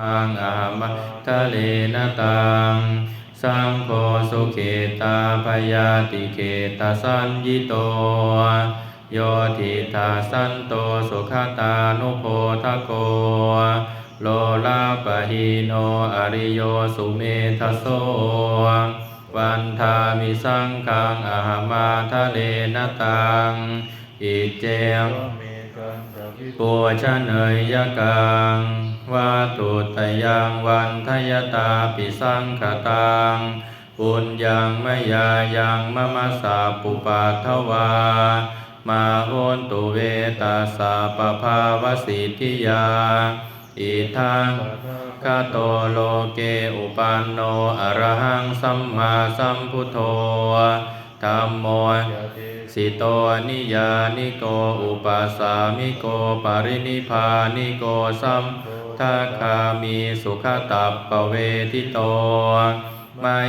มังอามะทะเลนะตัง สังโฆสุเขตาพยาติเขตาสัญญิโต โยทิตาสันโตสุขตานุโพทโก โลลาปะหิโนอริโยสุเมทโสวันทามิสังคังอาหามาทะเลนะตัง อิเจม ปูชะเนยยกังวาตุตยังวันทยตาปิสังขตังปุญญังมยายังมะมะสาปุปาทวา มาโหนตุเวตาสาปภาวสิทธิยา อิทังคาโตโลเกอุปันโนอรหังสัมมาสัมพุทโธ ธัมโมสิโตนิยานิโกอุปัสสามิโกปรินิพานิโกสัมทัคคามีสุขตัปปเวทิโตมา